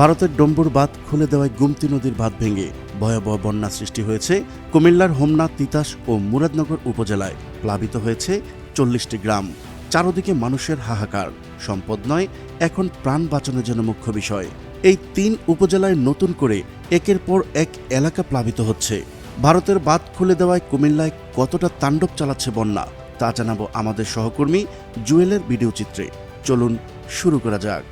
ভারতের ডম্বুর বাঁধ খুলে দেওয়ায় গুমতি নদীর বাঁধ ভেঙে ভয়াবহ বন্যা সৃষ্টি হয়েছে কুমিল্লার হোমনা, তিতাস ও মুরাদনগর উপজেলায়। প্লাবিত হয়েছে চল্লিশটি গ্রাম। চারদিকে মানুষের হাহাকার। সম্পদ নয়, এখন প্রাণ বাঁচানো যেন মুখ্য বিষয়। এই তিন উপজেলায় নতুন করে একের পর এক এলাকা প্লাবিত হচ্ছে। ভারতের বাঁধ খুলে দেওয়ায় কুমিল্লায় কতটা তাণ্ডব চালাচ্ছে বন্যা, তা জানাব আমাদের সহকর্মী জুয়েলের ভিডিও চিত্রে। চলুন শুরু করা যাক।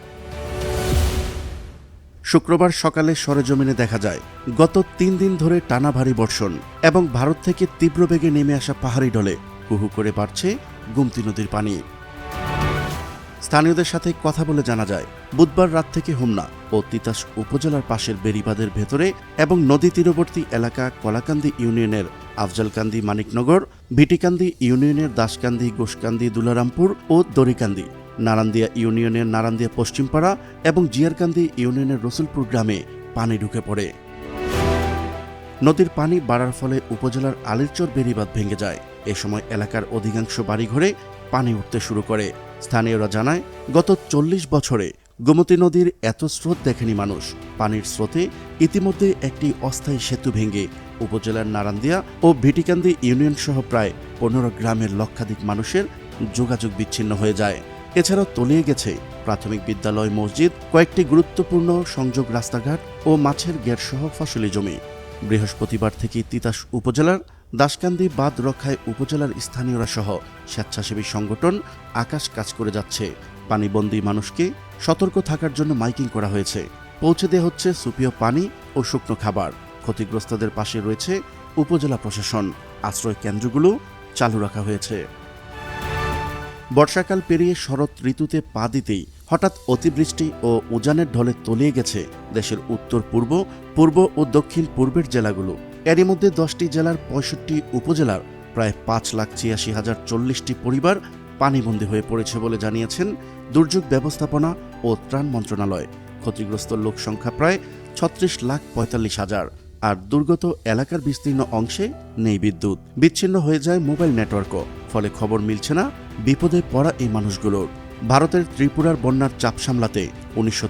শুক্রবার সকালে সরেজমিনে দেখা যায়, গত তিন দিন ধরে টানা ভারী বর্ষণ এবং ভারত থেকে তীব্র বেগে নেমে আসা পাহাড়ি ডলে হুহু করে বাড়ছে গুমতি নদীর পানি। স্থানীয়দের সাথে কথা বলে জানা যায়, বুধবার রাত থেকে হোমনা ও তিতাস উপজেলার পাশের বেরিবাদের ভেতরে এবং নদী তীরবর্তী এলাকা কলাকান্দি ইউনিয়নের আফজালকান্দি মানিকনগর, ভিটিকান্দি ইউনিয়নের দাসকান্দি, গোসকান্দি, দুলারামপুর ও দরিকান্দি। নারান্দিয়া ইউনিয়নের নারান্দিয়া পশ্চিমপাড়া এবং জিয়ারকান্দি ইউনিয়নের রসুলপুর গ্রামে পানি ঢুকে পড়ে। নদীর পানি বাড়ার ফলে উপজেলার আলিরচর বেড়িবাঁধ ভেঙে যায়। এ সময় এলাকার অধিকাংশ বাড়িঘরে পানি উঠতে শুরু করে। স্থানীয়রা জানায়, গত চল্লিশ বছরে গোমতী নদীর এত স্রোত দেখেনি মানুষ। পানির স্রোতে ইতিমধ্যে একটি অস্থায়ী সেতু ভেঙে উপজেলার নারান্দিয়া ও ভিটিকান্দি ইউনিয়ন সহ প্রায় পনেরো গ্রামের লক্ষাধিক মানুষের যোগাযোগ বিচ্ছিন্ন হয়ে যায়। এছাড়াও তলিয়ে গেছে প্রাথমিক বিদ্যালয় মসজিদ, কয়েকটি গুরুত্বপূর্ণ সংযোগ রাস্তাঘাট ও মাছের গেটসহ ফসলি জমি। বৃহস্পতিবার থেকে তিতাস উপজেলার দাসকান্দি বাঁধ রক্ষায় উপজেলার স্থানীয়রা সহ স্বেচ্ছাসেবী সংগঠন আকাশ কাজ করে যাচ্ছে। পানিবন্দী মানুষকে সতর্ক থাকার জন্য মাইকিং করা হয়েছে। পৌঁছে দেওয়া হচ্ছে সুপীয় পানি ও শুকনো খাবার। ক্ষতিগ্রস্তদের পাশে রয়েছে উপজেলা প্রশাসন। আশ্রয় কেন্দ্রগুলো চালু রাখা হয়েছে। বর্ষাকাল পেরিয়ে শরৎ ঋতুতে পা দিতেই হঠাৎ অতিবৃষ্টি ও উজানের ঢলে তলিয়ে গেছে দেশের উত্তর পূর্ব পূর্ব ও দক্ষিণ পূর্বের জেলাগুলো। এরই মধ্যে দশটি জেলার পঁয়ষট্টি উপজেলার প্রায় পাঁচ লাখ ছিয়াশি হাজার চল্লিশটি পরিবার পানিবন্দী হয়ে পড়েছে বলে জানিয়েছেন দুর্যোগ ব্যবস্থাপনা ও ত্রাণ মন্ত্রণালয়। ক্ষতিগ্রস্ত লোক সংখ্যা প্রায় ছত্রিশ লাখ পঁয়তাল্লিশ হাজার আর দুর্গত এলাকার বিস্তীর্ণ অংশে নেই বিদ্যুৎ। বিচ্ছিন্ন হয়ে যায় মোবাইল নেটওয়ার্কও। ফলে খবর মিলছে না বিপদে পড়া এই মানুষগুলোর ভারতের ত্রিপুরার বন্যার চাপ সামলাতে উনিশশো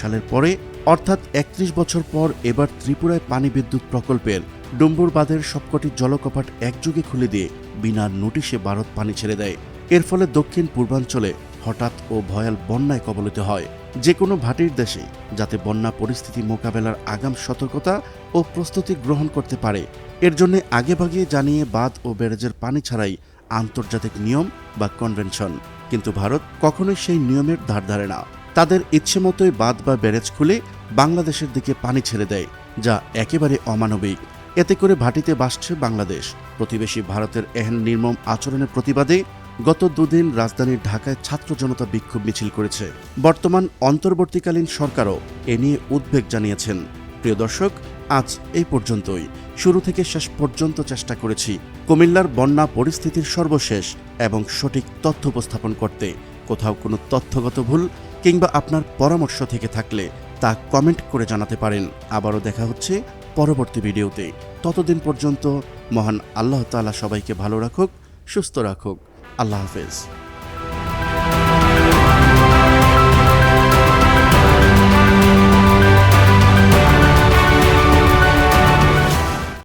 সালের পরে, অর্থাৎ একত্রিশ বছর পর এবার ত্রিপুরায় পানি বিদ্যুৎ প্রকল্পের ডুম্বুর বাঁধের সবকটি জলকপাট একযোগে খুলে দিয়ে বিনা নোটিশে ভারত পানি ছেড়ে দেয়। এর ফলে দক্ষিণ পূর্বাঞ্চলে হঠাৎ ও ভয়াল বন্যায় কবলিত হয়। যে কোনো ভাটির দেশে, যাতে বন্যা পরিস্থিতি মোকাবেলার আগাম সতর্কতা ও প্রস্তুতি গ্রহণ করতে পারে, এর জন্য আগেভাগে জানিয়ে বাঁধ ও ব্যারেজের পানি ছাড়াই আন্তর্জাতিক নিয়ম বা কনভেনশন। কিন্তু ভারত কখনোই সেই নিয়মের ধার ধারে না। তাদের ইচ্ছে মতোই বাঁধ বা ব্যারেজ খুলে বাংলাদেশের দিকে পানি ছেড়ে দেয়, যা একেবারে অমানবিক। এতে করে ভাটিতে বাসছে বাংলাদেশ। প্রতিবেশী ভারতের এহেন নির্মম আচরণের প্রতিবাদে গত দুদিন রাজধানীর ঢাকায় ছাত্র জনতা বিক্ষোভ মিছিল করেছে। বর্তমান অন্তর্বর্তীকালীন সরকারও এ নিয়ে উদ্বেগ জানিয়েছেন। প্রিয় দর্শক, আজ এই পর্যন্তই। শুরু থেকে শেষ পর্যন্ত চেষ্টা করেছি কুমিল্লার বন্যা পরিস্থিতির সর্বশেষ এবং সঠিক তথ্য উপস্থাপন করতে। কোথাও কোনো তথ্যগত ভুল কিংবা আপনার পরামর্শ থেকে থাকলে তা কমেন্ট করে জানাতে পারেন। আবারও দেখা হচ্ছে পরবর্তী ভিডিওতে। ততদিন পর্যন্ত মহান আল্লাহ তাআলা সবাইকে ভালো রাখুক, সুস্থ রাখুক। আল্লাহ হাফেজ।